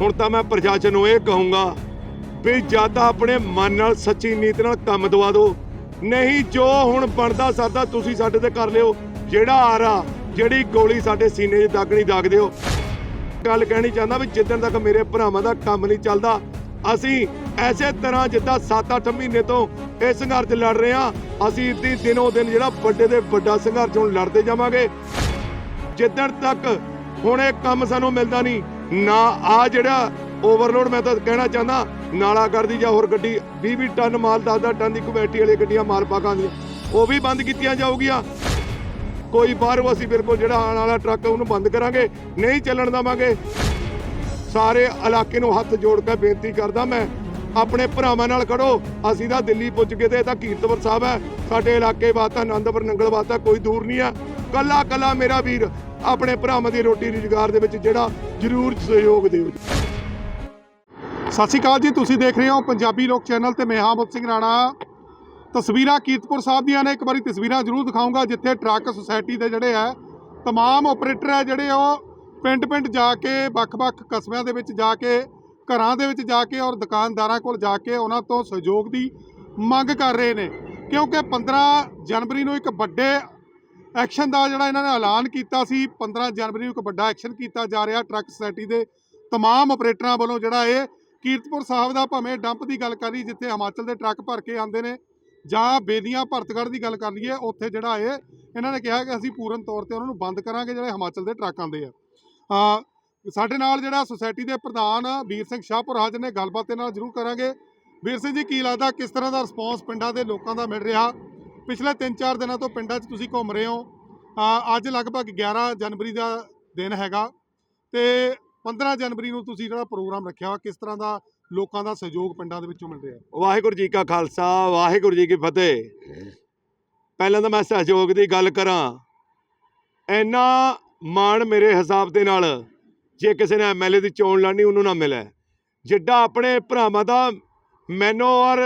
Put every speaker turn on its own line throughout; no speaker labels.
ਹੁਣ ਤਾਂ ਮੈਂ ਪ੍ਰਸ਼ਾਸਨ ਨੂੰ ਇਹ ਕਹੂੰਗਾ ਵੀ ਜਾਂ ਤਾਂ ਆਪਣੇ ਮਨ ਨਾਲ, ਸੱਚੀ ਨੀਤ ਨਾਲ ਕੰਮ ਦਵਾ ਦਿਓ। ਨਹੀਂ, ਜੋ ਹੁਣ ਬਣਦਾ ਸਾਦਾ ਤੁਸੀਂ ਸਾਡੇ ਤੇ ਕਰ ਲਿਓ। ਜਿਹੜਾ ਆਰਾ ਜਿਹੜੀ ਗੋਲੀ ਸਾਡੇ ਸੀਨੇ 'ਚ ਦਾਗਣੀ ਦਾਗ ਦਿਓ। ਗੱਲ ਕਹਿਣੀ ਚਾਹੁੰਦਾ ਵੀ ਜਿੱਦਣ ਤੱਕ ਮੇਰੇ ਭਰਾਵਾਂ ਦਾ ਕੰਮ ਨਹੀਂ ਚੱਲਦਾ, ਅਸੀਂ ਐਸੇ ਤਰ੍ਹਾਂ ਜਿੱਦਾਂ 7-8 ਮਹੀਨੇ ਤੋਂ ਇਹ ਸੰਘਰਸ਼ ਲੜ ਰਹੇ ਹਾਂ, ਅਸੀਂ ਇਦਾਂ ਦਿਨੋਂ ਦਿਨ ਜਿਹੜਾ ਵੱਡੇ ਦੇ ਵੱਡਾ ਸੰਘਰਸ਼ ਹੁਣ ਲੜਦੇ ਜਾਵਾਂਗੇ। ਜਿੱਦਣ ਤੱਕ ਹੁਣ ਇਹ ਕੰਮ ਸਾਨੂੰ ਮਿਲਦਾ ਨਹੀਂ ਨਾ ਆ ਜਿਹੜਾ ਓਵਰਲੋਡ ਮੈਂ ਤਾਂ ਕਹਿਣਾ ਚਾਹੁੰਦਾ, ਨਾਲਾ ਕਰਦੀ ਜਾਂ ਹੋਰ ਗੱਡੀ 20-20 ਟਨ ਮਾਲ 10-10 ਟਨ ਦੀ ਕਮੇਟੀ ਵਾਲੀ ਗੱਡੀਆਂ ਮਾਲ ਪਾਕਾਂ ਪਾਕਾਂਦੀਆਂ ਉਹ ਵੀ ਬੰਦ ਕੀਤੀਆਂ ਜਾਊਗੀਆਂ। ਕੋਈ ਬਾਹਰੋਂ ਅਸੀਂ ਬਿਲਕੁਲ ਜਿਹੜਾ ਆਉਣ ਵਾਲਾ ਟਰੱਕ, ਉਹਨੂੰ ਬੰਦ ਕਰਾਂਗੇ, ਨਹੀਂ ਚੱਲਣ ਦੇਵਾਂਗੇ। ਸਾਰੇ ਇਲਾਕੇ ਨੂੰ ਹੱਥ ਜੋੜ ਕੇ ਬੇਨਤੀ ਕਰਦਾ ਮੈਂ, ਆਪਣੇ ਭਰਾਵਾਂ ਨਾਲ ਖੜੋ, ਅਸੀਂ ਤਾਂ ਦਿੱਲੀ ਪੁੱਜ ਗਏ ਤੇ ਇਹ ਤਾਂ ਕੀਰਤਪੁਰ ਸਾਹਿਬ ਹੈ, ਸਾਡੇ ਇਲਾਕੇ ਵਾਸਤਾ, ਆਨੰਦਪੁਰ, ਨੰਗਲ ਵਾਸਤਾ ਕੋਈ ਦੂਰ ਨਹੀਂ ਆ ਕੱਲਾ ਕੱਲਾ ਮੇਰਾ ਵੀਰ ਆਪਣੇ ਭਰਾਵਾਂ ਦੀ ਰੋਟੀ ਰੁਜ਼ਗਾਰ ਦੇ ਵਿੱਚ ਜਿਹੜਾ ਜ਼ਰੂਰ ਸਹਿਯੋਗ ਦਿਓ
ਸਤਿ ਸ਼੍ਰੀ ਅਕਾਲ ਜੀ ਤੁਸੀਂ ਦੇਖ ਰਹੇ ਹੋ ਪੰਜਾਬੀ ਲੋਕ ਚੈਨਲ ਤੇ ਮੈਂ ਹਾਂ ਮੁੱਤ ਸਿੰਘ ਰਾਣਾ ਤਸਵੀਰਾਂ ਕੀਰਤਪੁਰ ਸਾਹਿਬ ਦੀਆਂ ਨੇ ਇੱਕ ਵਾਰੀ ਤਸਵੀਰਾਂ ਜ਼ਰੂਰ ਦਿਖਾਉਂਗਾ ਜਿੱਥੇ ਟਰੱਕ ਸੁਸਾਇਟੀ ਦੇ ਜਿਹੜੇ ਹੈ तमाम ਆਪਰੇਟਰ ਹੈ ਜਿਹੜੇ ਉਹ ਪਿੰਡ-ਪਿੰਡ ਜਾ ਕੇ ਵੱਖ-ਵੱਖ ਕਸਬਿਆਂ ਦੇ ਵਿੱਚ ਜਾ ਕੇ ਘਰਾਂ ਦੇ ਵਿੱਚ ਜਾ ਕੇ ਔਰ ਦੁਕਾਨਦਾਰਾਂ ਕੋਲ ਜਾ ਕੇ ਉਹਨਾਂ ਤੋਂ ਸਹਿਯੋਗ ਦੀ ਮੰਗ ਕਰ ਰਹੇ ਨੇ ਕਿਉਂਕਿ 15 ਜਨਵਰੀ ਨੂੰ ਇੱਕ ਵੱਡੇ ਐਕਸ਼ਨ ਦਾ ਜਿਹੜਾ ਇਹਨਾਂ ਨੇ ਐਲਾਨ ਕੀਤਾ ਸੀ 15 ਜਨਵਰੀ ਨੂੰ ਇੱਕ ਵੱਡਾ ਐਕਸ਼ਨ ਕੀਤਾ ਜਾ ਰਿਹਾ ਟਰੱਕ ਸੁਸਾਇਟੀ ਦੇ तमाम ਆਪਰੇਟਰਾਂ ਵੱਲੋਂ ਜਿਹੜਾ ਇਹ ਕੀਰਤਪੁਰ ਸਾਹਿਬ ਦਾ ਭਾਵੇਂ ਡੰਪ ਦੀ ਗੱਲ ਕਰੀ ਜਿੱਥੇ ਹਿਮਾਚਲ ਦੇ ਟਰੱਕ ਭਰ ਕੇ ਆਉਂਦੇ ਨੇ ਜਾਂ ਬੇਦੀਆਂ ਭਰਤਗੜ੍ਹ ਦੀ ਗੱਲ ਕਰ ਲਈਏ ਉੱਥੇ ਜਿਹੜਾ ਇਹ ਇਹਨਾਂ ਨੇ ਕਿਹਾ ਕਿ ਅਸੀਂ ਪੂਰਨ ਤੌਰ ਤੇ ਉਹਨਾਂ ਨੂੰ ਬੰਦ ਕਰਾਂਗੇ ਜਿਹੜੇ ਹਿਮਾਚਲ ਦੇ ਟਰੱਕ ਆਉਂਦੇ ਆ ਆ ਸਾਡੇ ਨਾਲ ਜਿਹੜਾ ਸੁਸਾਇਟੀ ਦੇ ਪ੍ਰਧਾਨ ਵੀਰ ਸਿੰਘ ਸ਼ਾਹਪੁਰ ਹਾਜ਼ਰ ਨੇ ਗੱਲਬਾਤ ਇਹਨਾਂ ਨਾਲ ਜ਼ਰੂਰ ਕਰਾਂਗੇ ਵੀਰ ਸਿੰਘ ਜੀ ਕੀ ਲੱਗਦਾ ਕਿਸ ਤਰ੍ਹਾਂ ਦਾ ਰਿਸਪੌਂਸ ਪਿੰਡਾਂ ਦੇ ਲੋਕਾਂ ਦਾ ਮਿਲ ਰਿਹਾ ਪਿਛਲੇ 3-4 ਦਿਨਾਂ ਤੋਂ ਪਿੰਡਾਂ 'ਚ ਤੁਸੀਂ ਘੁੰਮ ਰਹੇ ਹੋ। ਅੱਜ ਲਗਭਗ 11 ਜਨਵਰੀ ਦਾ ਦਿਨ ਹੈਗਾ ਤੇ 15 ਜਨਵਰੀ ਨੂੰ ਤੁਸੀਂ ਜਿਹੜਾ ਪ੍ਰੋਗਰਾਮ ਰੱਖਿਆ ਵਾ, ਕਿਸ ਤਰ੍ਹਾਂ ਦਾ ਲੋਕਾਂ ਦਾ ਸਹਿਯੋਗ ਪਿੰਡਾਂ ਦੇ ਵਿੱਚੋਂ ਮਿਲ ਰਿਹਾ?
ਵਾਹਿਗੁਰੂ ਜੀ ਕਾ ਖਾਲਸਾ, ਵਾਹਿਗੁਰੂ ਜੀ ਕੀ ਫਤਿਹ। ਪਹਿਲਾਂ ਤਾਂ ਮੈਂ ਸਹਿਯੋਗ ਦੀ ਗੱਲ ਕਰਾਂ। ਇੰਨਾ ਮਾਣ ਮੇਰੇ ਹਿਸਾਬ ਦੇ ਨਾਲ, ਜੇ ਕਿਸੇ ਨੇ ਐਮਐਲਏ ਦੀ ਚੋਣ ਲੜਨੀ, ਉਹਨੂੰ ਨਾ ਮਿਲੇ। ਜਿੱਡਾ ਆਪਣੇ ਭਰਾਵਾਂ ਦਾ ਮੈਨੂੰ ਔਰ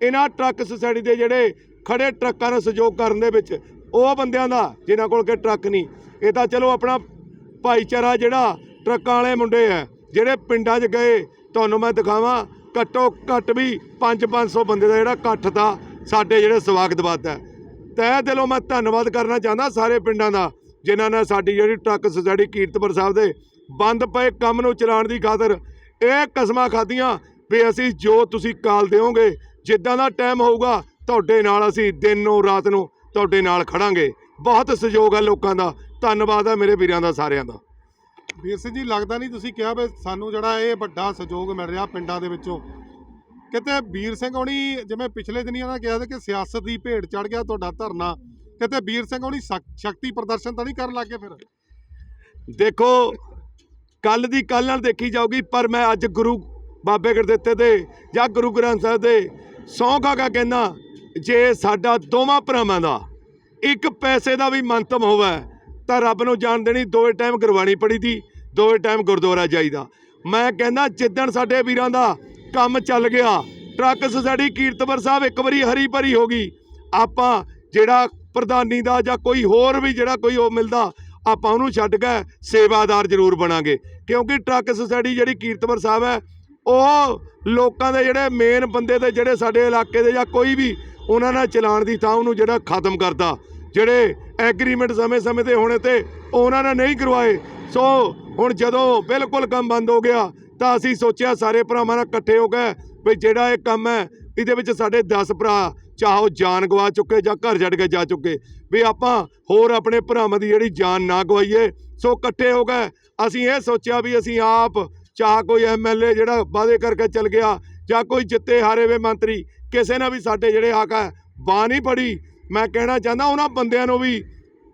ਇਹਨਾਂ ਟਰੱਕ ਸੁਸਾਇਟੀ ਦੇ ਜਿਹੜੇ ਖੜੇ ਟਰੱਕਾਂ ਨੂੰ ਸਹਿਯੋਗ ਕਰਨ ਦੇ ਵਿੱਚ, ਉਹ ਬੰਦਿਆਂ ਦਾ, ਜਿਨ੍ਹਾਂ ਕੋਲ ਕਿ ਟਰੱਕ ਨਹੀਂ। ਇਹ ਤਾਂ ਚਲੋ ਆਪਣਾ ਭਾਈਚਾਰਾ ਜਿਹੜਾ ਟਰੱਕਾਂ ਵਾਲੇ ਮੁੰਡੇ ਆ, ਜਿਹੜੇ ਪਿੰਡਾਂ 'ਚ ਗਏ, ਤੁਹਾਨੂੰ ਮੈਂ ਦਿਖਾਵਾਂ, ਘੱਟੋ ਘੱਟ ਵੀ 5-500 ਬੰਦੇ ਦਾ ਜਿਹੜਾ ਇਕੱਠ ਦਾ ਸਾਡੇ ਜਿਹੜੇ ਸਵਾਗਤ ਬਾਤ ਹੈ। ਤਹਿ ਦਿਲੋਂ ਮੈਂ ਧੰਨਵਾਦ ਕਰਨਾ ਚਾਹੁੰਦਾ ਸਾਰੇ ਪਿੰਡਾਂ ਦਾ, ਜਿਨ੍ਹਾਂ ਨੇ ਸਾਡੀ ਜਿਹੜੀ ਟਰੱਕ ਸੁਸਾਇਟੀ ਕੀਰਤਪੁਰ ਸਾਹਿਬ ਦੇ ਬੰਦ ਪਏ ਕੰਮ ਨੂੰ ਚਲਾਉਣ ਦੀ ਖਾਤਰ ਇਹ ਕਸਮਾਂ ਖਾਧੀਆਂ ਵੀ ਅਸੀਂ ਜੋ ਤੁਸੀਂ ਕਾਲ ਦਿਓਗੇ, ਜਿੱਦਾਂ ਦਾ ਟਾਈਮ ਹੋਊਗਾ ਤੁਹਾਡੇ ਨਾਲ ਅਸੀਂ ਦਿਨ ਨੂੰ ਰਾਤ ਨੂੰ ਤੁਹਾਡੇ ਨਾਲ ਖੜਾਂਗੇ। ਬਹੁਤ ਸਹਿਯੋਗ ਹੈ ਲੋਕਾਂ ਦਾ। ਧੰਨਵਾਦ ਹੈ ਮੇਰੇ ਵੀਰਾਂ ਦਾ ਸਾਰਿਆਂ ਦਾ।
ਵੀਰ ਸਿੰਘ ਜੀ ਲੱਗਦਾ ਨਹੀਂ ਤੁਸੀਂ ਕਿਹਾ ਵੀ ਸਾਨੂੰ ਜਿਹੜਾ ਇਹ ਵੱਡਾ ਸਹਿਯੋਗ ਮਿਲ ਰਿਹਾ ਪਿੰਡਾਂ ਦੇ ਵਿੱਚੋਂ। ਕਿਤੇ ਵੀਰ ਸਿੰਘ ਹੋਣੀ ਜਿਵੇਂ ਪਿਛਲੇ ਦਿਨੀ ਉਹਨਾਂ ਕਿਹਾ ਸੀ ਕਿ ਸਿਆਸਤ ਦੀ ਭੇਡ ਚੜ ਗਿਆ ਤੁਹਾਡਾ ਧਰਨਾ ਕਿਤੇ ਵੀਰ ਸਿੰਘ ਹੋਣੀ ਸ਼ਕ- ਸ਼ਕਤੀ ਪ੍ਰਦਰਸ਼ਨ ਤਾਂ ਨਹੀਂ ਕਰਨ ਲੱਗੇ ਫਿਰ?
ਦੇਖੋ ਕੱਲ ਦੀ ਕੱਲ ਨਾਲ ਦੇਖੀ ਜਾਊਗੀ ਪਰ ਮੈਂ ਅੱਜ ਗੁਰੂ ਬਾਬੇ ਗੁਰਦਿੱਤੇ ਦੇ ਜਾਂ ਗੁਰੂ ਗ੍ਰੰਥ ਸਾਹਿਬ ਦੇ ਖਾ ਕੇ ਕਹਿੰਦਾ ਜੇ ਸਾਡਾ ਦੋਵਾਂ ਭਰਾਵਾਂ ਦਾ ਇੱਕ ਪੈਸੇ ਦਾ ਵੀ ਮੰਤਮ ਹੋਵੇ, ਤਾਂ ਰੱਬ ਨੂੰ ਜਾਣ ਦੇਣੀ ਦੋਵੇਂ ਟਾਈਮ ਗੁਰਬਾਣੀ ਪੜੀ ਦੀ ਦੋਵੇਂ ਟਾਈਮ ਗੁਰਦੁਆਰਾ ਜਾਈਦਾ। ਮੈਂ ਕਹਿੰਦਾ, ਜਿੱਦਣ ਸਾਡੇ ਵੀਰਾਂ ਦਾ ਕੰਮ ਚੱਲ ਗਿਆ, ਟਰੱਕ ਸੁਸਾਇਟੀ ਕੀਰਤਪੁਰ ਸਾਹਿਬ ਇੱਕ ਵਾਰੀ ਹਰੀ ਭਰੀ ਹੋ ਗਈ, ਆਪਾਂ ਜਿਹੜਾ ਪ੍ਰਧਾਨੀ ਦਾ ਜਾਂ ਕੋਈ ਹੋਰ ਵੀ ਜਿਹੜਾ ਕੋਈ ਉਹ ਮਿਲਦਾ, ਆਪਾਂ ਉਹਨੂੰ ਛੱਡ ਕੇ ਸੇਵਾਦਾਰ ਜ਼ਰੂਰ ਬਣਾਂਗੇ। ਕਿਉਂਕਿ ਟਰੱਕ ਸੁਸਾਇਟੀ ਜਿਹੜੀ ਕੀਰਤਪੁਰ ਸਾਹਿਬ ਹੈ, ਉਹ ਲੋਕਾਂ ਦੇ ਜਿਹੜੇ ਮੇਨ ਬੰਦੇ ਤੇ ਜਿਹੜੇ ਸਾਡੇ ਇਲਾਕੇ ਦੇ ਜਾਂ ਕੋਈ ਵੀ ਉਹਨਾਂ ਨਾਲ ਚਲਾਣ ਦੀ ਥਾਂ ਉਹਨੂੰ ਜਿਹੜਾ ਖਤਮ ਕਰਤਾ। ਜਿਹੜੇ ਐਗਰੀਮੈਂਟ ਸਮੇਂ-ਸਮੇਂ ਤੇ ਹੋਣੇ ਤੇ ਉਹਨਾਂ ਨੇ ਨਹੀਂ ਕਰਵਾਏ। ਸੋ ਹੁਣ ਜਦੋਂ ਬਿਲਕੁਲ ਕੰਮ ਬੰਦ ਹੋ ਗਿਆ, ਤਾਂ ਅਸੀਂ ਸੋਚਿਆ ਸਾਰੇ ਭਰਾਵਾਂ ਨਾਲ ਇਕੱਠੇ ਹੋ ਗਏ ਵੀ ਜਿਹੜਾ ਇਹ ਕੰਮ ਹੈ, ਇਹਦੇ ਵਿੱਚ ਸਾਡੇ 10 ਭਰਾ, ਚਾਹੋ ਜਾਨ ਗਵਾ ਚੁੱਕੇ ਜਾਂ ਘਰ ਛੱਡ ਕੇ ਜਾ ਚੁੱਕੇ, ਵੀ ਆਪਾਂ ਹੋਰ ਆਪਣੇ ਭਰਾਵਾਂ ਦੀ ਜਿਹੜੀ ਜਾਨ ਨਾ ਗਵਾਈਏ। ਸੋ ਇਕੱਠੇ ਹੋ ਗਏ ਅਸੀਂ ਇਹ ਸੋਚਿਆ ਵੀ ਅਸੀਂ ਆਪ ਚਾਹ ਕੋਈ ਐਮਐਲਏ ਜਿਹੜਾ ਵਾਅਦੇ ਕਰਕੇ ਚੱਲ ਗਿਆ ਜਾਂ ਕੋਈ ਜਿੱਤੇ ਹਾਰੇ ਵੇ ਮੰਤਰੀ, ਕਿਸੇ ਨੇ ਵੀ ਸਾਡੇ ਜਿਹੜੇ ਆਕਾ ਹੈ ਨਹੀਂ ਪੜੀ। ਮੈਂ ਕਹਿਣਾ ਚਾਹੁੰਦਾ ਉਹਨਾਂ ਬੰਦਿਆਂ ਨੂੰ ਵੀ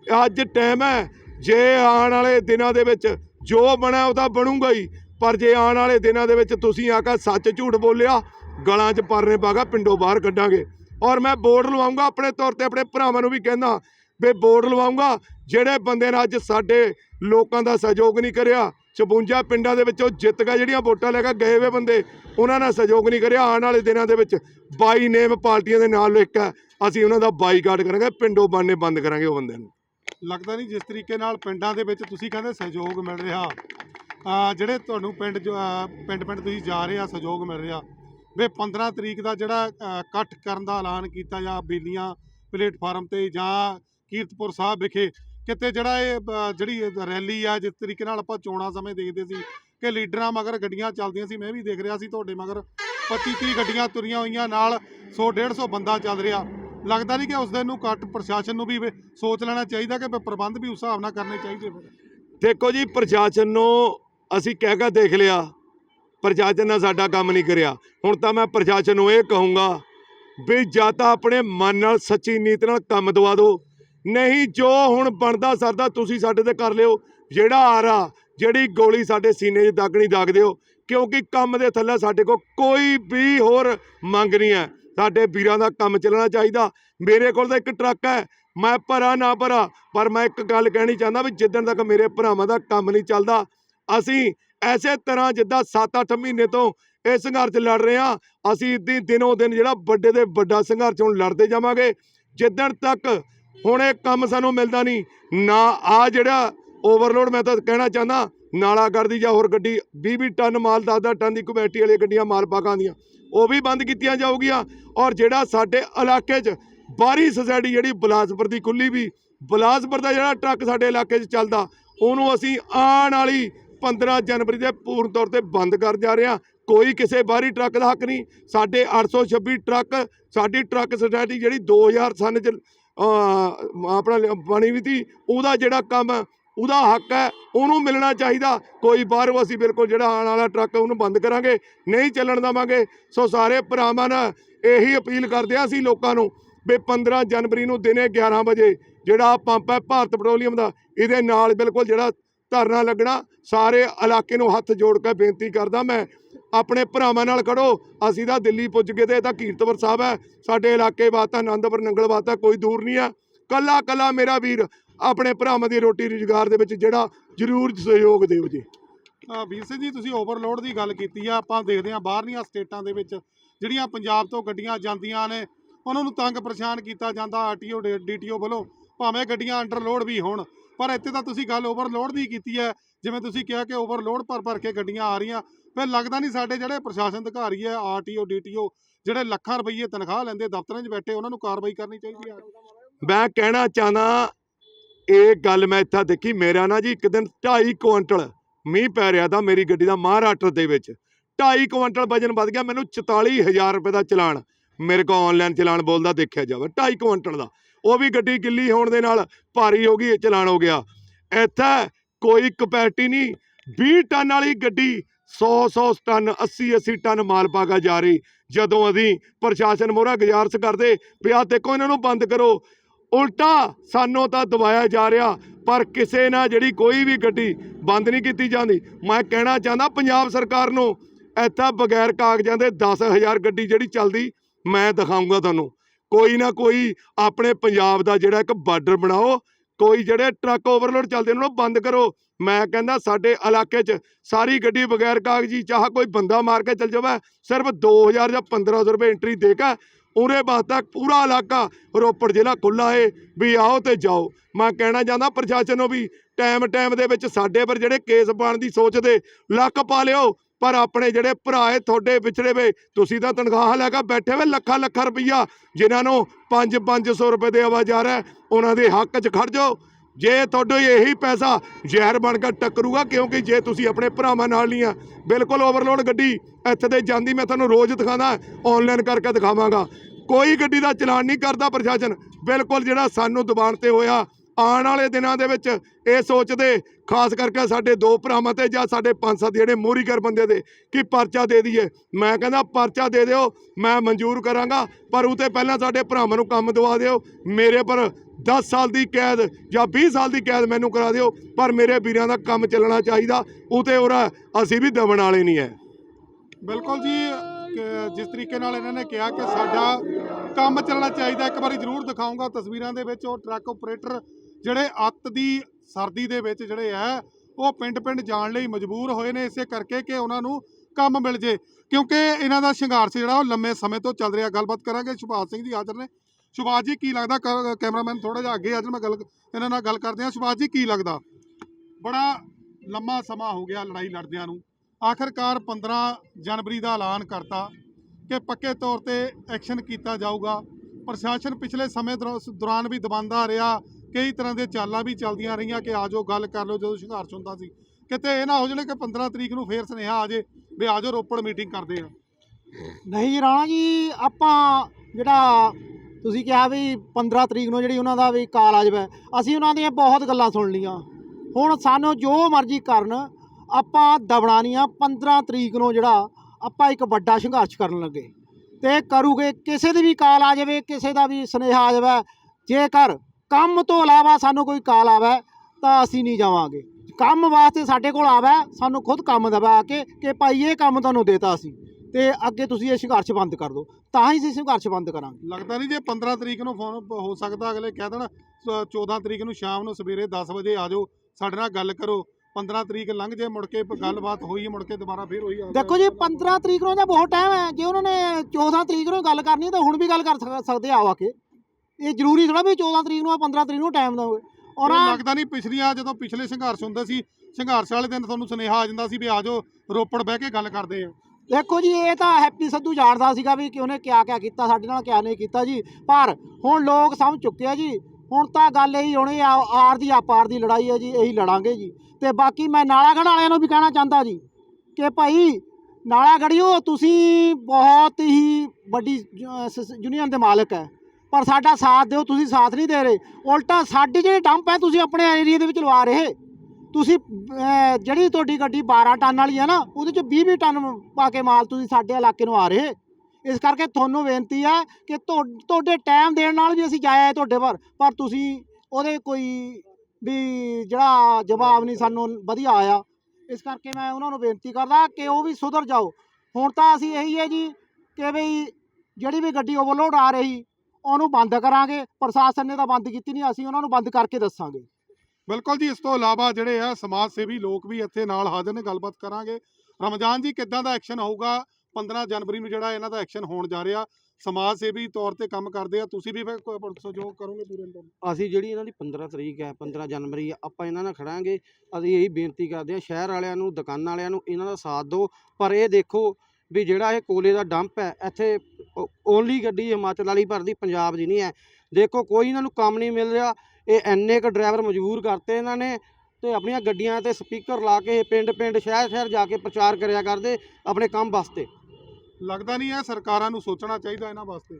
ਅੱਜ ਟਾਈਮ ਹੈ, ਜੇ ਆਉਣ ਵਾਲੇ ਦਿਨਾਂ ਦੇ ਵਿੱਚ ਜੋ ਬਣਿਆ ਉਹ ਤਾਂ ਬਣੂਗਾ ਹੀ। ਪਰ ਜੇ ਆਉਣ ਵਾਲੇ ਦਿਨਾਂ ਦੇ ਵਿੱਚ ਤੁਸੀਂ ਆਕਾ ਸੱਚ ਝੂਠ ਬੋਲਿਆ, ਗਲਾਂ 'ਚ ਪਰਨੇ ਪਾਗਾ ਪਿੰਡੋਂ ਬਾਹਰ ਕੱਢਾਂਗੇ। ਔਰ ਮੈਂ ਬੋਰਡ ਲਵਾਉਂਗਾ ਆਪਣੇ ਤੌਰ ਤੇ ਆਪਣੇ ਭਰਾਵਾਂ ਨੂੰ ਵੀ ਕਹਿੰਦਾ ਵੀ ਬੋਰਡ ਲਵਾਉਂਗਾ ਜਿਹੜੇ ਬੰਦੇ ਨੇ ਅੱਜ ਸਾਡੇ ਲੋਕਾਂ ਦਾ ਸਹਿਯੋਗ ਨਹੀਂ ਕਰਿਆ 54 ਪਿੰਡਾਂ ਦੇ ਵਿੱਚੋਂ ਜਿੱਤ ਕੇ ਜਿਹੜੀਆਂ ਵੋਟਾਂ ਲੈ ਕੇ ਗਏ ਹੋਏ ਬੰਦੇ ਉਹਨਾਂ ਨਾਲ ਸਹਿਯੋਗ ਨਹੀਂ ਕਰਿਆ। ਆਉਣ ਵਾਲੇ ਦਿਨਾਂ ਦੇ ਵਿੱਚ ਬਾਈ ਨੇਮ ਪਾਰਟੀਆਂ ਦੇ ਨਾਲ ਇੱਕ ਕੇ ਅਸੀਂ ਉਹਨਾਂ ਦਾ ਬਾਈਕਾਟ ਕਰਾਂਗੇ ਪਿੰਡੋਂ ਬਾਨੇ ਬੰਦ ਕਰਾਂਗੇ ਉਹ ਬੰਦਿਆਂ ਨੂੰ।
ਲੱਗਦਾ ਨਹੀਂ ਜਿਸ ਤਰੀਕੇ ਨਾਲ ਪਿੰਡਾਂ ਦੇ ਵਿੱਚ ਤੁਸੀਂ ਕਹਿੰਦੇ ਸਹਿਯੋਗ ਮਿਲ ਰਿਹਾ। ਜਿਹੜੇ ਤੁਹਾਨੂੰ ਪਿੰਡ ਜੋ, ਪਿੰਡ ਪਿੰਡ ਤੁਸੀਂ ਜਾ ਰਹੇ ਆ ਸਹਿਯੋਗ ਮਿਲ ਰਿਹਾ। ਵੇ 15 ਤਰੀਕ ਦਾ ਜਿਹੜਾ ਇਕੱਠ ਕਰਨ ਦਾ ਐਲਾਨ ਕੀਤਾ ਜਾਂ ਬੇਲੀਆਂ ਪਲੇਟਫਾਰਮ ਤੇ ਜਾਂ ਕੀਰਤਪੁਰ ਸਾਹਿਬ ਵਿਖੇ ਕਿਤੇ ਜਿਹੜਾ ਇਹ ਜਿਹੜੀ ਰੈਲੀ ਆ, ਜਿਸ ਤਰੀਕੇ ਨਾਲ ਆਪਾਂ ਚੋਣਾਂ ਸਮੇਂ ਦੇਖਦੇ ਸੀ ਕਿ ਲੀਡਰਾਂ ਮਗਰ ਗੱਡੀਆਂ ਚੱਲਦੀਆਂ ਸੀ, ਮੈਂ ਵੀ ਦੇਖ ਰਿਹਾ ਸੀ ਤੁਹਾਡੇ ਮਗਰ 25 30 ਗੱਡੀਆਂ ਤੁਰੀਆਂ ਹੋਈਆਂ, ਨਾਲ 100 150 ਬੰਦਾ ਚੱਲ ਰਿਹਾ। ਲੱਗਦਾ ਨਹੀਂ ਕਿ ਉਸ ਦਿਨ ਨੂੰ ਕੱਟ ਪ੍ਰਸ਼ਾਸਨ ਨੂੰ ਵੀ ਸੋਚ ਲੈਣਾ ਚਾਹੀਦਾ ਕਿ ਪ੍ਰਬੰਧ ਵੀ ਉਸ ਹਿਸਾਬ ਨਾਲ ਕਰਨੇ ਚਾਹੀਦੇ
ਦੇਖੋ ਜੀ, ਪ੍ਰਸ਼ਾਸਨ ਨੂੰ ਅਸੀਂ ਕਹਿ ਕੇ ਦੇਖ ਲਿਆ, ਪ੍ਰਸ਼ਾਸਨ ਨੇ ਸਾਡਾ ਕੰਮ ਨਹੀਂ ਕਰਿਆ। ਹੁਣ ਤਾਂ ਮੈਂ ਪ੍ਰਸ਼ਾਸਨ ਨੂੰ ਇਹ ਕਹੂੰਗਾ ਵੀ ਜਾਂ ਤਾਂ ਆਪਣੇ ਮਨ ਨਾਲ, ਸੱਚੀ ਨੀਤ ਨਾਲ ਕੰਮ ਦਵਾ ਦਿਓ। ਨਹੀਂ, ਜੋ ਹੁਣ ਬਣਦਾ ਸਰਦਾ, ਤੁਸੀਂ ਸਾਡੇ ਤੇ ਕਰ ਲਿਓ। ਜਿਹੜਾ ਆਰਾ ਜਿਹੜੀ ਗੋਲੀ ਸਾਡੇ ਸੀਨੇ 'ਚ ਦਾਗਣੀ ਦਾਗ ਦਿਓ ਕਿਉਂਕਿ ਕੰਮ ਦੇ ਥੱਲੇ ਸਾਡੇ ਕੋਲ ਕੋਈ ਵੀ ਹੋਰ ਮੰਗ ਨਹੀਂ ਹੈ। ਸਾਡੇ ਵੀਰਾਂ ਦਾ ਕੰਮ ਚੱਲਣਾ ਚਾਹੀਦਾ। ਮੇਰੇ ਕੋਲ ਤਾਂ ਇੱਕ ਟਰੱਕ ਹੈ। ਮੈਂ ਭਰਾ ਨਾ ਭਰਾ, ਪਰ ਮੈਂ ਇੱਕ ਗੱਲ ਕਹਿਣੀ ਚਾਹੁੰਦਾ ਵੀ ਜਿੱਦਣ ਤੱਕ ਮੇਰੇ ਭਰਾਵਾਂ ਦਾ ਕੰਮ ਨਹੀਂ ਚੱਲਦਾ, ਅਸੀਂ ਐਸੇ ਤਰ੍ਹਾਂ ਜਿੱਦਾਂ 7-8 ਮਹੀਨੇ ਤੋਂ ਇਹ ਸੰਘਰਸ਼ ਲੜ ਰਹੇ ਹਾਂ, ਅਸੀਂ ਇੱਦੀ ਦਿਨੋਂ ਦਿਨ ਜਿਹੜਾ ਵੱਡੇ ਦੇ ਵੱਡਾ ਸੰਘਰਸ਼ ਹੁਣ ਲੜਦੇ ਜਾਵਾਂਗੇ। ਜਿੱਦਣ ਤੱਕ ਹੁਣ ਇਹ ਕੰਮ ਸਾਨੂੰ ਮਿਲਦਾ ਨਹੀਂ। ਨਾ ਆ ਜਿਹੜਾ ਓਵਰਲੋਡ ਮੈਂ ਤਾਂ ਕਹਿਣਾ ਚਾਹੁੰਦਾ ਨਾਲਾ ਕਰਦੀ ਜਾਂ ਹੋਰ ਗੱਡੀ 20-20 ਟਨ ਮਾਲ 10-10 ਟਨ ਦੀ ਕਮੇਟੀ ਵਾਲੀ ਗੱਡੀਆਂ ਮਾਲ ਪਾਕਾਂ ਦੀਆਂ, ਉਹ ਵੀ ਬੰਦ ਕੀਤੀਆਂ ਜਾਊਗੀਆਂ। ਔਰ ਜਿਹੜਾ ਸਾਡੇ ਇਲਾਕੇ 'ਚ ਬਾਹਰੀ ਸੋਸਾਇਟੀ ਜਿਹੜੀ ਬਲਾਸਪੁਰ ਦੀ ਖੁੱਲੀ ਵੀ, ਬਲਾਸਪੁਰ ਦਾ ਜਿਹੜਾ ਟਰੱਕ ਸਾਡੇ ਇਲਾਕੇ 'ਚ ਚੱਲਦਾ, ਉਹਨੂੰ ਅਸੀਂ ਆਉਣ ਵਾਲੀ 15 ਜਨਵਰੀ ਦੇ ਪੂਰਨ ਤੌਰ ਤੇ ਬੰਦ ਕਰ ਜਾ ਰਹੇ ਹਾਂ। ਕੋਈ ਕਿਸੇ ਬਾਹਰੀ ਟਰੱਕ ਦਾ ਹੱਕ ਨਹੀਂ। ਸਾਡੇ 826 ਟਰੱਕ, ਸਾਡੀ ਟਰੱਕ ਸੋਸਾਇਟੀ ਜਿਹੜੀ 2000 ਸਨ ਚ ਆਪਣਾ ਪਾਣੀ ਬਣੀ ਵੀ ਤੀ, ਉਹਦਾ ਜਿਹੜਾ ਕੰਮ ਉਹਦਾ ਹੱਕ ਹੈ, ਉਹਨੂੰ ਮਿਲਣਾ ਚਾਹੀਦਾ। ਕੋਈ ਬਾਹਰੋਂ ਅਸੀਂ ਬਿਲਕੁਲ ਜਿਹੜਾ ਆਉਣ ਵਾਲਾ ਟਰੱਕ ਉਹਨੂੰ ਬੰਦ ਕਰਾਂਗੇ, ਨਹੀਂ ਚੱਲਣ ਦੇਵਾਂਗੇ। ਸੋ ਸਾਰੇ ਭਰਾਵਾਂ ਨਾਲ ਇਹੀ ਅਪੀਲ ਕਰਦੇ ਹਾਂ ਅਸੀਂ ਲੋਕਾਂ ਨੂੰ ਵੀ 15 ਜਨਵਰੀ ਨੂੰ ਦਿਨੇ 11 ਵਜੇ ਜਿਹੜਾ ਪੰਪ ਹੈ, ਭਾਰਤ ਪੈਟਰੋਲੀਅਮ ਦਾ, ਇਹਦੇ ਨਾਲ ਬਿਲਕੁਲ ਜਿਹੜਾ ਧਰਨਾ ਲੱਗਣਾ, ਸਾਰੇ ਇਲਾਕੇ ਨੂੰ ਹੱਥ ਜੋੜ ਕੇ ਬੇਨਤੀ ਕਰਦਾ ਮੈਂ ਆਪਣੇ ਭਰਾਵਾਂ ਨਾਲ ਖੜੋ। ਅਸੀਂ ਤਾਂ ਦਿੱਲੀ ਪੁੱਜ ਗਏ ਤੇ ਇਹ ਤਾਂ ਕੀਰਤਪੁਰ ਸਾਹਿਬ ਹੈ। ਸਾਡੇ ਇਲਾਕੇ ਵਾਤਾ ਆਨੰਦਪੁਰ ਨੰਗਲ ਵਾਤਾ ਕੋਈ ਦੂਰ ਨਹੀਂ ਹੈ। ਕੱਲਾ ਕੱਲਾ ਮੇਰਾ ਵੀਰ ਆਪਣੇ ਭਰਾਵਾਂ ਦੀ ਰੋਟੀ ਰੁਜ਼ਗਾਰ ਦੇ ਵਿੱਚ ਜਿਹੜਾ ਜ਼ਰੂਰ ਸਹਿਯੋਗ ਦਿਓ ਜੀ।
ਵੀਰ ਸਿੰਘ ਜੀ, ਤੁਸੀਂ ਓਵਰਲੋਡ ਦੀ ਗੱਲ ਕੀਤੀ ਆ। ਆਪਾਂ ਦੇਖਦੇ ਆ ਬਾਹਰਲੀਆਂ ਸਟੇਟਾਂ ਦੇ ਵਿੱਚ ਜਿਹੜੀਆਂ ਪੰਜਾਬ ਤੋਂ ਗੱਡੀਆਂ ਜਾਂਦੀਆਂ ਨੇ, ਉਹਨਾਂ ਨੂੰ ਤੰਗ ਪਰੇਸ਼ਾਨ ਕੀਤਾ ਜਾਂਦਾ ਆਰਟੀਓ ਡੀਟੀਓ ਵੱਲੋਂ। ਭਾਵੇਂ ਗੱਡੀਆਂ ਅੰਡਰਲੋਡ ਵੀ ਹੋਣ, ਪਰ ਇੱਥੇ ਤਾਂ ਤੁਸੀਂ ਗੱਲ ਓਵਰਲੋਡ ਦੀ ਕੀਤੀ ਹੈ। ਜਿਵੇਂ ਤੁਸੀਂ ਕਿਹਾ ਕਿ ਓਵਰਲੋਡ ਭਰ ਭਰ ਕੇ ਗੱਡੀਆਂ ਆ ਰਹੀਆਂ। ਫਿਰ ਲੱਗਦਾ ਨਹੀਂ ਸਾਡੇ ਜਿਹੜੇ ਪ੍ਰਸ਼ਾਸਨ ਅਧਿਕਾਰੀ ਹੈ, ਆਰਟੀਓ, ਡੀਟੀਓ, ਜਿਹੜੇ ਲੱਖਾਂ ਰੁਪਏ ਤਨਖਾਹ ਲੈਂਦੇ, ਦਫ਼ਤਰਾਂ 'ਚ ਬੈਠੇ, ਉਹਨਾਂ ਨੂੰ ਕਾਰਵਾਈ ਕਰਨੀ ਚਾਹੀਦੀ ਹੈ।
ਮੈਂ ਕਹਿਣਾ ਚਾਹਨਾ, ਇਹ ਗੱਲ ਮੈਂ ਇੱਥੇ ਦੇਖੀ, ਮੇਰਾ ਨਾ ਜੀ ਇੱਕ ਦਿਨ 2.5 ਕੁਇੰਟਲ ਮੀਂਹ ਪੈ ਰਿਹਾ ਤਾਂ ਮੇਰੀ ਗੱਡੀ ਦਾ ਮਹਾਰਾਸ਼ਟਰ ਦੇ ਵਿੱਚ। 2.5 ਕੁਇੰਟਲ ਵਜਨ ਵੱਧ ਗਿਆ, ਮੈਨੂੰ 44000 ਰੁਪਏ ਦਾ ਚਲਾਨ, ਮੇਰੇ ਕੋਲ ਆਨਲਾਈਨ ਚਲਾਨ ਬੋਲਦਾ ਦੇਖਿਆ ਜਾਵੇ 2.5 ਕੁਇੰਟਲ ਦਾ। ਉਹ ਵੀ ਗੱਡੀ ਗਿੱਲੀ ਹੋਣ ਦੇ ਨਾਲ ਭਾਰੀ ਹੋ ਗਈ ਚਲਾਨ ਹੋ ਗਿਆ। ਇੱਥੇ ਕੋਈ ਕਪੈਸਿਟੀ ਨਹੀਂ 20 ਟਨ ਵਾਲੀ ਗੱਡੀ 100 100 ਟਨ 80 80 ਟਨ ਮਾਲ ਪਾਗਾ ਜਾ ਰਹੀ। ਜਦੋਂ ਅਸੀਂ ਪ੍ਰਸ਼ਾਸਨ ਮੋਹਰਾ ਗੁਜ਼ਾਰਸ ਕਰਦੇ ਵੀ ਆਹ ਦੇਖੋ ਇਹਨਾਂ ਨੂੰ ਬੰਦ ਕਰੋ। ਉਲਟਾ ਸਾਨੂੰ ਤਾਂ ਦਵਾਇਆ ਜਾ ਰਿਹਾ, ਪਰ ਕਿਸੇ ਨਾਲ ਜਿਹੜੀ ਕੋਈ ਵੀ ਗੱਡੀ ਬੰਦ ਨਹੀਂ ਕੀਤੀ ਜਾਂਦੀ। ਮੈਂ ਕਹਿਣਾ ਚਾਹੁੰਦਾ ਪੰਜਾਬ ਸਰਕਾਰ ਨੂੰ, ਇੱਥੇ ਬਗੈਰ ਕਾਗਜ਼ਾਂ ਦੇ 10000 ਗੱਡੀ ਜਿਹੜੀ ਚੱਲਦੀ, ਮੈਂ ਦਿਖਾਉਂਗਾ ਤੁਹਾਨੂੰ। ਕੋਈ ਨਾ ਕੋਈ ਆਪਣੇ ਪੰਜਾਬ ਦਾ ਜਿਹੜਾ ਇੱਕ ਬਾਰਡਰ ਬਣਾਓ ਕੋਈ ਜਿਹੜੇ ਟਰੱਕ ਓਵਰਲੋਡ ਚੱਲਦੇ ਉਹਨਾਂ ਨੂੰ ਬੰਦ ਕਰੋ। ਮੈਂ ਕਹਿੰਦਾ ਸਾਡੇ ਇਲਾਕੇ 'ਚ ਸਾਰੀ ਗੱਡੀ ਬਗੈਰ ਕਾਗਜ਼ੀ ਚਾਹ ਕੋਈ ਬੰਦਾ ਮਾਰ ਕੇ ਚੱਲ ਜਾਵੇ, ਸਿਰਫ 2000 ਜਾਂ 1500 ਰੁਪਏ ਐਂਟਰੀ ਦੇ ਕੇ ਉਰੇ ਬਾਅਦ ਤੱਕ ਪੂਰਾ ਇਲਾਕਾ ਰੋਪੜ ਜ਼ਿਲ੍ਹਾ ਖੁੱਲਾ ਏ ਵੀ ਆਓ ਤੇ ਜਾਓ। ਮੈਂ ਕਹਿਣਾ ਚਾਹੁੰਦਾ ਪ੍ਰਸ਼ਾਸਨ ਨੂੰ ਵੀ ਟਾਈਮ ਟਾਈਮ ਦੇ ਵਿੱਚ ਸਾਡੇ ਪਰ ਜਿਹੜੇ ਕੇਸ ਪਾਉਣ ਦੀ ਸੋਚਦੇ ਲੱਕ ਪਾ ਲਿਓ। ਪਰ ਆਪਣੇ ਜਿਹੜੇ ਭਰਾ ਏ ਤੁਹਾਡੇ ਵਿਛੜੇ ਵੇ, ਤੁਸੀਂ ਤਾਂ ਤਨਖਾਹ ਲੈ ਕੇ ਬੈਠੇ ਵੇ ਲੱਖਾਂ ਲੱਖਾਂ ਰੁਪਈਆ, ਜਿਨ੍ਹਾਂ ਨੂੰ 5-500 ਰੁਪਏ ਦੇ ਆਵਾਜ਼ ਆ ਉਹਨਾਂ ਦੇ ਹੱਕ 'ਚ ਖੜ ਜਾਓ। ਜੇ ਤੁਹਾਡੇ ਇਹੀ ਪੈਸਾ ਜ਼ਹਿਰ ਬਣ ਕੇ ਟੱਕਰੂਗਾ, ਕਿਉਂਕਿ ਜੇ ਤੁਸੀਂ ਆਪਣੇ ਭਰਾਵਾਂ ਨਾਲ ਨਹੀਂ ਆ, ਬਿਲਕੁਲ ਓਵਰਲੋਡ ਗੱਡੀ ਇੱਥੇ ਤੇ ਜਾਂਦੀ, ਮੈਂ ਤੁਹਾਨੂੰ ਰੋਜ਼ ਦਿਖਾਉਂਦਾ ਆਨਲਾਈਨ ਕਰਕੇ ਦਿਖਾਵਾਂਗਾ। ਕੋਈ ਗੱਡੀ ਦਾ ਚਲਾਨ ਨਹੀਂ ਕਰਦਾ ਪ੍ਰਸ਼ਾਸਨ, ਬਿਲਕੁਲ ਜਿਹੜਾ ਸਾਨੂੰ ਦੁਬਾਨ ਤੇ ਹੋਇਆ ਆਉਣ ਵਾਲੇ ਦਿਨਾਂ ਦੇ ਵਿੱਚ ਇਹ ਸੋਚਦੇ, ਖਾਸ ਕਰਕੇ ਸਾਡੇ ਦੋ ਭਰਾਵਾਂ ਤੇ ਜਾਂ ਸਾਡੇ ਪੰਜ ਸੱਤ ਜਿਹੜੇ ਮੋਹਰੀਗਰ ਬੰਦੇ ਦੇ, ਕਿ ਪਰਚਾ ਦੇ ਦਈਏ। ਮੈਂ ਕਹਿੰਦਾ, ਪਰਚਾ ਦੇ ਦਿਓ, ਮੈਂ ਮਨਜ਼ੂਰ ਕਰਾਂਗਾ, ਪਰ ਉਹ ਤੇ ਪਹਿਲਾਂ ਸਾਡੇ ਭਰਾਵਾਂ ਨੂੰ ਕੰਮ ਦਵਾ ਦਿਓ। ਮੇਰੇ ਪਰ 10 ਸਾਲ ਦੀ ਕੈਦ ਜਾਂ 20 ਸਾਲ ਦੀ ਕੈਦ ਮੈਨੂੰ ਕਰਾ ਦਿਓ, ਪਰ ਮੇਰੇ ਵੀਰਾਂ ਦਾ ਕੰਮ ਚੱਲਣਾ ਚਾਹੀਦਾ। ਉਹ ਤੇ ਉਹਰਾ ਅਸੀਂ ਵੀ ਦਮਣ ਵਾਲੇ ਨਹੀਂ ਹੈ
ਬਿਲਕੁਲ ਜੀ ਜਿਸ ਤਰੀਕੇ ਨਾਲ ਇਹਨਾਂ ਨੇ ਕਿਹਾ ਕਿ ਸਾਡਾ ਕੰਮ ਚੱਲਣਾ ਚਾਹੀਦਾ, ਇੱਕ ਵਾਰੀ ਜ਼ਰੂਰ ਦਿਖਾਉਂਗਾ ਤਸਵੀਰਾਂ ਦੇ ਵਿੱਚ ਉਹ ਟਰੱਕ ਆਪਰੇਟਰ ਜਿਹੜੇ ਅੱਤ ਦੀ ਸਰਦੀ ਦੇ ਵਿੱਚ ਜਿਹੜੇ ਆ, ਉਹ ਪਿੰਡ-ਪਿੰਡ ਜਾਣ ਲਈ ਮਜਬੂਰ ਹੋਏ ਨੇ, ਇਸੇ ਕਰਕੇ ਕਿ ਉਹਨਾਂ ਨੂੰ ਕੰਮ ਮਿਲ ਜੇ। ਕਿਉਂਕਿ ਇਹਨਾਂ ਦਾ ਸੰਘਰਸ਼ ਜਿਹੜਾ, ਉਹ ਲੰਮੇ ਸਮੇਂ ਤੋਂ ਚੱਲ ਰਿਹਾ। ਗੱਲਬਾਤ ਕਰਾਂਗੇ, ਸੁਭਾਸ਼ ਸਿੰਘ ਜੀ ਹਾਜ਼ਰ ਨੇ। ਸੁਭਾਸ਼ ਜੀ, ਕੀ ਲੱਗਦਾ? ਕ- ਕੈਮਰਾਮੈਨ ਥੋੜਾ ਜਿਹਾ ਅੱਗੇ ਹਾਜ਼ਰ ਮੈਂ ਗੱਲ ਇਹਨਾਂ ਨਾਲ ਗੱਲ ਕਰਦੇ ਹਾਂ। ਸੁਭਾਸ਼ ਜੀ, ਕੀ ਲੱਗਦਾ? ਬੜਾ ਲੰਮਾ ਸਮਾਂ ਹੋ ਗਿਆ ਲੜਾਈ ਲੜਦਿਆਂ ਨੂੰ। ਆਖਰਕਾਰ 15 ਜਨਵਰੀ ਦਾ ਐਲਾਨ ਕਰਤਾ ਕਿ ਪੱਕੇ ਤੌਰ ਤੇ ਐਕਸ਼ਨ ਕੀਤਾ ਜਾਊਗਾ। ਪ੍ਰਸ਼ਾਸਨ ਪਿਛਲੇ ਸਮੇਂ ਦੌਰਾ- ਦੌਰਾਨ ਵੀ ਦਬਾਉਂਦਾ ਰਿਹਾ। ਕਈ ਤਰ੍ਹਾਂ ਦੇ ਚਾਲਾਂ ਵੀ ਚੱਲਦੀਆਂ ਰਹੀਆਂ ਕਿ ਆਜੋ ਗੱਲ ਕਰ ਲਓ ਜਦੋਂ ਸੰਘਰਸ਼ ਹੁੰਦਾ ਸੀ। ਕਿਤੇ ਇਹ ਨਾ ਹੋ ਜਾਵੇ ਕਿ 15 ਤਰੀਕ ਨੂੰ ਫੇਰ ਸੁਨੇਹਾ ਆ ਜੇ ਵੀ ਆਜੋ ਰੋਪੜ ਮੀਟਿੰਗ ਕਰਦੇ ਆ।
ਨਹੀਂ ਰਾਣਾ ਜੀ, ਆਪਾਂ ਜਿਹੜਾ ਤੁਸੀਂ ਕਿਹਾ ਵੀ 15 ਤਰੀਕ ਨੂੰ ਜਿਹੜੀ ਉਹਨਾਂ ਦਾ ਵੀ ਕਾਲ ਆ ਜਾਵੇ, ਅਸੀਂ ਉਹਨਾਂ ਦੀਆਂ ਬਹੁਤ ਗੱਲਾਂ ਸੁਣ ਲੀਆਂ ਹੁਣ ਸਾਨੂੰ ਜੋ ਮਰਜ਼ੀ ਕਰਨ, ਆਪਾਂ ਦਬਣਾ ਨਹੀਂ ਆ 15 ਤਰੀਕ ਨੂੰ ਜਿਹੜਾ ਆਪਾਂ ਇੱਕ ਵੱਡਾ ਸੰਘਰਸ਼ ਕਰਨ ਲੱਗੇ। ਤੇ ਕਰੂਗੇ, ਕਿਸੇ ਦੀ ਵੀ ਕਾਲ ਆ ਜਾਵੇ, ਕਿਸੇ ਦਾ ਵੀ ਸੁਨੇਹਾ ਆ ਜਾਵੇ, ਜੇਕਰ ਕੰਮ ਤੋਂ ਇਲਾਵਾ ਸਾਨੂੰ ਕੋਈ ਕਾਲ ਆਵੇ ਤਾਂ ਅਸੀਂ ਨਹੀਂ ਜਾਵਾਂਗੇ। ਕੰਮ ਵਾਸਤੇ ਸਾਡੇ ਕੋਲ ਆਵੇ ਸਾਨੂੰ ਖੁਦ ਕੰਮ ਦਵਾ ਕੇ ਕਿ ਭਾਈ ਇਹ ਕੰਮ ਤੁਹਾਨੂੰ ਦੇਤਾ ਅਸੀਂ ਤੇ ਅੱਗੇ ਤੁਸੀਂ ਇਹ ਸੰਘਰਸ਼ ਬੰਦ ਕਰ ਦਿਓ ਤਾਂ ਹੀ ਅਸੀਂ ਸੰਘਰਸ਼ ਬੰਦ ਕਰਾਂਗੇ।
ਲੱਗਦਾ ਨਹੀਂ ਜੇ 15 ਤਰੀਕ ਨੂੰ ਫੋਨ ਹੋ ਸਕਦਾ ਅਗਲੇ ਕਹਿ ਦੇਣ ਸ- 14 ਤਰੀਕ ਨੂੰ ਸ਼ਾਮ ਨੂੰ ਸਵੇਰੇ 10 ਵਜੇ ਆ ਜਾਓ ਸਾਡੇ ਨਾਲ ਗੱਲ ਕਰੋ 15 ਤਰੀਕ ਲੰਘ ਜੇ ਮੁੜ ਕੇ ਗੱਲਬਾਤ ਹੋਈ ਮੁੜ ਕੇ ਦੁਬਾਰਾ ਫੇਰ ਹੋਈ
ਦੇਖੋ ਜੀ 15 ਤਰੀਕ ਨੂੰ ਤਾਂ ਬਹੁਤ ਟਾਈਮ ਹੈ। ਜੇ ਉਹਨਾਂ ਨੇ 14 ਤਰੀਕ ਨੂੰ ਗੱਲ ਕਰਨੀ ਤਾਂ ਹੁਣ ਵੀ ਗੱਲ ਕਰ ਸਕ- ਸਕਦੇ ਆ ਆ ਕੇ। ਇਹ ਜ਼ਰੂਰੀ ਥੋੜਾ ਵੀ 14 ਤਰੀਕ ਨੂੰ ਆ 15 ਤਰੀਕ ਨੂੰ ਟਾਈਮ ਦੋਗੇ ਔਰ ਆਹ-
ਲੱਗਦਾ ਨਹੀਂ ਪਿਛਲੀਆਂ ਜਦੋਂ ਪਿਛਲੇ ਸੰਘਰਸ਼ ਹੁੰਦੇ ਸੀ ਸੰਘਰਸ਼ ਵਾਲੇ ਦਿਨ ਤੁਹਾਨੂੰ ਸੁਨੇਹਾ ਆ ਜਾਂਦਾ ਸੀ ਵੀ ਆ ਜਾਓ ਰੋਪੜ ਬਹਿ ਕੇ ਗੱਲ ਕਰਦੇ ਆ।
ਦੇਖੋ ਜੀ ਇਹ ਤਾਂ ਹੈਪੀ ਸੰਧੂ ਜਾਣਦਾ ਸੀਗਾ ਵੀ ਕਿ ਉਹਨੇ ਕਿਆ ਕਿਆ ਕੀਤਾ ਸਾਡੇ ਨਾਲ ਕਿਆ ਨਹੀਂ ਕੀਤਾ ਜੀ। ਪਰ ਹੁਣ ਲੋਕ ਸਮਝ ਚੁੱਕੇ ਆ ਜੀ ਹੁਣ ਤਾਂ ਗੱਲ ਇਹੀ ਹੋਣੀ ਆ ਆਰ ਦੀ ਆਪਾਰ ਦੀ ਲੜਾਈ ਹੈ ਜੀ ਇਹੀ ਲੜਾਂਗੇ ਜੀ। ਤੇ ਬਾਕੀ ਮੈਂ ਨਾਲਾਗੜ੍ਹ ਵਾਲਿਆਂ ਨੂੰ ਵੀ ਕਹਿਣਾ ਚਾਹੁੰਦਾ ਜੀ ਕਿ ਭਾਈ ਨਾਲਾ ਗੜੀਓ ਤੁਸੀਂ ਬਹੁਤ ਹੀ ਵੱਡੀ ਯੂਨੀਅਨ ਦੇ ਮਾਲਕ ਹੈ। ਪਰ ਸਾਡਾ ਸਾਥ ਦਿਓ, ਤੁਸੀਂ ਸਾਥ ਨਹੀਂ ਦੇ ਰਹੇ। ਉਲਟਾ ਸਾਡੀ ਜਿਹੜੀ ਡੰਪ ਹੈ, ਤੁਸੀਂ ਆਪਣੇ ਏਰੀਆ ਦੇ ਵਿੱਚ ਲਵਾ ਰਹੇ। ਤੁਸੀਂ ਜਿਹੜੀ ਤੁਹਾਡੀ ਗੱਡੀ 12 ਟਨ ਵਾਲੀ ਹੈ ਨਾ, ਉਹਦੇ ਚ 20 20 ਟਨ ਪਾ ਕੇ ਮਾਲ ਤੁਸੀਂ ਸਾਡੇ ਇਲਾਕੇ ਨੂੰ ਆ ਰਹੇ। ਇਸ ਕਰਕੇ ਤੁਹਾਨੂੰ ਬੇਨਤੀ ਹੈ ਕਿ ਤੁਹਾਡੇ ਟਾਈਮ ਦੇਣ ਨਾਲ ਵੀ ਅਸੀਂ ਜਾਇਆ ਤੁਹਾਡੇ ਪਰ ਪਰ ਤੁਸੀਂ ਉਹਦੇ ਕੋਈ ਵੀ ਜਿਹੜਾ ਜਵਾਬ ਨਹੀਂ ਸਾਨੂੰ ਵਧੀਆ ਆਇਆ। ਇਸ ਕਰਕੇ ਮੈਂ ਉਹਨਾਂ ਨੂੰ ਬੇਨਤੀ ਕਰਦਾ ਕਿ ਉਹ ਵੀ ਸੁਧਰ ਜਾਓ। ਹੁਣ ਤਾਂ ਅਸੀਂ ਇਹੀ ਹੈ ਜੀ ਕਿ ਬਈ ਜਿਹੜੀ ਵੀ ਗੱਡੀ ਓਵਰਲੋਡ ਆ ਰਹੀ ਉਹਨੂੰ ਬੰਦ ਕਰਾਂਗੇ ਪ੍ਰਸ਼ਾਸਨ ਨੇ ਤਾਂ ਬੰਦ ਕੀਤੀ ਨਹੀਂ ਅਸੀਂ ਉਹਨਾਂ ਨੂੰ ਬੰਦ ਕਰਕੇ ਦੱਸਾਂਗੇ।
ਬਿਲਕੁਲ ਜੀ ਇਸ ਤੋਂ ਇਲਾਵਾ ਜਿਹੜੇ ਆ ਸਮਾਜ ਸੇਵੀ ਲੋਕ ਵੀ ਇੱਥੇ ਨਾਲ ਹਾਜ਼ਰ ਨੇ ਗੱਲਬਾਤ ਕਰਾਂਗੇ। ਰਮਜ਼ਾਨ ਜੀ ਕਿੱਦਾਂ ਦਾ ਐਕਸ਼ਨ ਹੋਊਗਾ 15 ਜਨਵਰੀ ਨੂੰ ਜਿਹੜਾ ਇਹਨਾਂ ਦਾ ਐਕਸ਼ਨ ਹੋਣ ਜਾ ਰਿਹਾ ਸਮਾਜ ਸੇਵੀ ਤੌਰ ਤੇ ਕੰਮ ਕਰਦੇ ਆ ਤੁਸੀਂ ਵੀ ਫਿਰ ਕੋਈ ਸਹਿਯੋਗ ਕਰੋਗੇ ਪੂਰੇ ਅੰਦਰ
ਅਸੀਂ ਜਿਹੜੀ ਇਹਨਾਂ ਦੀ 15 ਤਰੀਕ ਹੈ 15 ਜਨਵਰੀ ਆ, ਆਪਾਂ ਇਹਨਾਂ ਨਾਲ ਖੜਾਂਗੇ। ਅਸੀਂ ਇਹੀ ਬੇਨਤੀ ਕਰਦੇ ਹਾਂ ਸ਼ਹਿਰ ਵਾਲਿਆਂ ਨੂੰ ਦੁਕਾਨਾਂ ਵਾਲਿਆਂ ਨੂੰ ਇਹਨਾਂ ਦਾ ਸਾਥ ਦਿਓ। ਪਰ ਇਹ ਦੇਖੋ ਵੀ ਜਿਹੜਾ ਇਹ ਕੋਲੇ ਦਾ ਡੰਪ ਹੈ ਇੱਥੇ ਓਨਲੀ ਗੱਡੀ ਹਿਮਾਚਲ ਵਾਲੀ ਭਰਦੀ ਪੰਜਾਬ ਦੀ ਨਹੀਂ ਹੈ। ਦੇਖੋ ਕੋਈ ਇਹਨਾਂ ਨੂੰ ਕੰਮ ਨਹੀਂ ਮਿਲ ਰਿਹਾ। ਇਹ ਐਨੇ ਕ ਡਰਾਈਵਰ ਮਜਬੂਰ ਕਰਤੇ ਇਹਨਾਂ ਨੇ ਤੇ ਆਪਣੀਆਂ ਗੱਡੀਆਂ ਤੇ ਸਪੀਕਰ ਲਾ ਕੇ ਪਿੰਡ ਪਿੰਡ ਸ਼ਹਿਰ ਸ਼ਹਿਰ ਜਾ ਕੇ ਪ੍ਰਚਾਰ ਕਰਿਆ ਕਰਦੇ ਆਪਣੇ ਕੰਮ ਵਾਸਤੇ।
ਲੱਗਦਾ ਨਹੀਂ ਹੈ ਸਰਕਾਰਾਂ ਨੂੰ ਸੋਚਣਾ ਚਾਹੀਦਾ ਇਹਨਾਂ ਵਾਸਤੇ?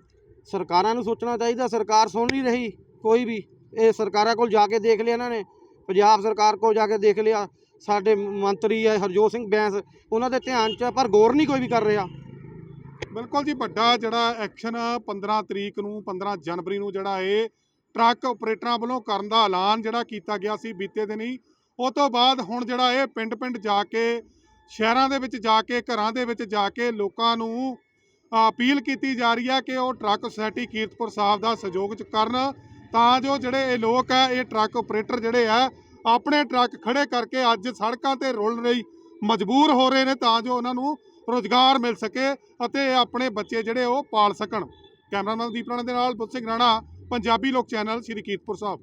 ਸਰਕਾਰਾਂ ਨੂੰ ਸੋਚਣਾ ਚਾਹੀਦਾ ਸਰਕਾਰ ਸੁਣ ਨਹੀਂ ਰਹੀ ਕੋਈ ਵੀ। ਇਹ ਸਰਕਾਰਾਂ ਕੋਲ ਜਾ ਕੇ ਦੇਖ ਲਿਆ ਇਹਨਾਂ ਨੇ। ਪੰਜਾਬ ਸਰਕਾਰ ਕੋਲ ਜਾ ਕੇ ਦੇਖ ਲਿਆ। ਸਾਡੇ ਮੰਤਰੀ ਹੈ ਹਰਜੋਤ ਸਿੰਘ ਬੈਂਸ, ਉਹਨਾਂ ਦੇ ਧਿਆਨ 'ਚ ਪਰ ਗੌਰ ਨਹੀਂ ਕੋਈ ਵੀ ਕਰ ਰਿਹਾ।
ਬਿਲਕੁਲ ਜੀ, ਵੱਡਾ ਜਿਹੜਾ ਐਕਸ਼ਨ 15 ਤਰੀਕ ਨੂੰ 15 ਜਨਵਰੀ ਨੂੰ ਜਿਹੜਾ ਇਹ ਟਰੱਕ ਆਪਰੇਟਰਾਂ ਵੱਲੋਂ ਕਰਨ ਦਾ ਐਲਾਨ ਜਿਹੜਾ ਕੀਤਾ ਗਿਆ ਸੀ ਬੀਤੇ ਦਿਨੀ, ਉਹ ਤੋਂ ਬਾਅਦ ਹੁਣ ਜਿਹੜਾ ਇਹ ਪਿੰਡ-ਪਿੰਡ ਜਾ ਕੇ, ਸ਼ਹਿਰਾਂ ਦੇ ਵਿੱਚ ਜਾ ਕੇ, ਘਰਾਂ ਦੇ ਵਿੱਚ ਜਾ ਕੇ ਲੋਕਾਂ ਨੂੰ ਅਪੀਲ ਕੀਤੀ ਜਾ ਰਹੀ ਹੈ ਕਿ ਉਹ ਟਰੱਕ ਸੁਸਾਇਟੀ ਕੀਰਤਪੁਰ ਸਾਹਿਬ ਦਾ ਸਹਿਯੋਗ ਚ ਕਰਨ, ਤਾਂ ਜੋ ਜਿਹੜੇ ਇਹ ਲੋਕ ਹੈ ਇਹ ਟਰੱਕ ਆਪਰੇਟਰ ਜਿਹੜੇ ਆ ਆਪਣੇ ਟਰੱਕ ਖੜੇ ਕਰਕੇ ਅੱਜ ਸੜਕਾਂ ਤੇ ਰੁਲ ਰਹੀ, ਮਜਬੂਰ ਹੋ ਰਹੇ ਨੇ ਤਾਂ ਜੋ ਉਹਨਾਂ ਨੂੰ ਰੋਜ਼ਗਾਰ ਮਿਲ ਸਕੇ ਅਤੇ ਆਪਣੇ ਬੱਚੇ ਜਿਹੜੇ ਉਹ ਪਾਲ ਸਕਣ। ਕੈਮਰਾਮੈਨ ਦੀਪ ਰਾਣਾ ਦੇ ਨਾਲ ਬੁੱਧ ਸਿੰਘ ਰਾਣਾ, ਪੰਜਾਬੀ ਲੋਕ ਚੈਨਲ, ਸ੍ਰੀ ਕੀਰਤਪੁਰ ਸਾਹਿਬ।